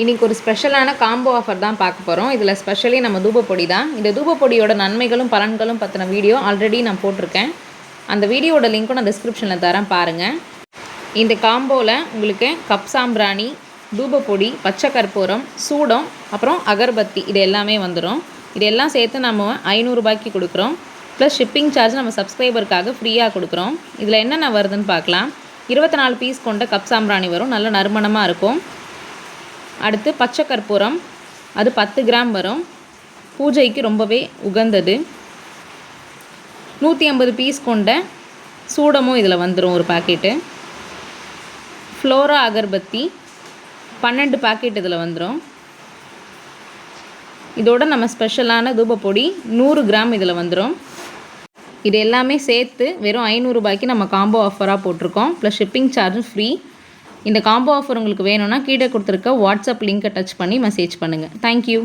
இன்றைக்கி ஒரு ஸ்பெஷலான காம்போ ஆஃபர் தான் பார்க்க போகிறோம் இதில் ஸ்பெஷலி நம்ம தூபப்பொடி தான். இந்த தூபப்பொடியோட நன்மைகளும் பலன்களும் பற்றின வீடியோ ஆல்ரெடி நான் போட்டிருக்கேன். அந்த வீடியோட லிங்க்கும் நான் டிஸ்கிரிப்ஷனில் தரேன் பாருங்கள் இந்த காம்போவில் உங்களுக்கு கப் சாம்பிராணி தூபப்பொடி பச்சை கற்பூரம் சூடம் அப்புறம் அகர்பத்தி இது எல்லாமே வந்துடும் இதெல்லாம் சேர்த்து நம்ம ஐநூறுரூபாய்க்கு கொடுக்குறோம். ப்ளஸ் ஷிப்பிங் சார்ஜ் நம்ம சப்ஸ்கிரைபருக்காக ஃப்ரீயாக கொடுக்குறோம். இதில் என்னென்ன வருதுன்னு பார்க்கலாம். இருபத்தி நாலு பீஸ் கொண்ட கப் சாம்பிராணி வரும். நல்ல நறுமணமாக இருக்கும். அடுத்து பச்சை கற்பூரம் அது பத்து கிராம் வரும். பூஜைக்கு ரொம்பவே உகந்தது. நூற்றி ஐம்பது பீஸ் கொண்ட சூடமும் இதில் வந்துடும் ஒரு பாக்கெட்டு ஃப்ளோரா அகர்பத்தி பன்னெண்டு பாக்கெட் இதில் வந்துடும் இதோட நம்ம ஸ்பெஷலான தூபப்பொடி நூறு கிராம் இதில் வந்துடும் இது எல்லாமே சேர்த்து வெறும் ஐநூறுரூபாய்க்கு நம்ம காம்போ ஆஃபராக போட்டிருக்கோம். ப்ளஸ் ஷிப்பிங் சார்ஜும் ஃப்ரீ இந்த காம்போ ஆஃபர் உங்களுக்கு வேணும்னா கீழே கொடுத்துருக்க வாட்ஸ்அப் லிங்க்கை டச் பண்ணி மெசேஜ் பண்ணுங்கள் தேங்க்யூ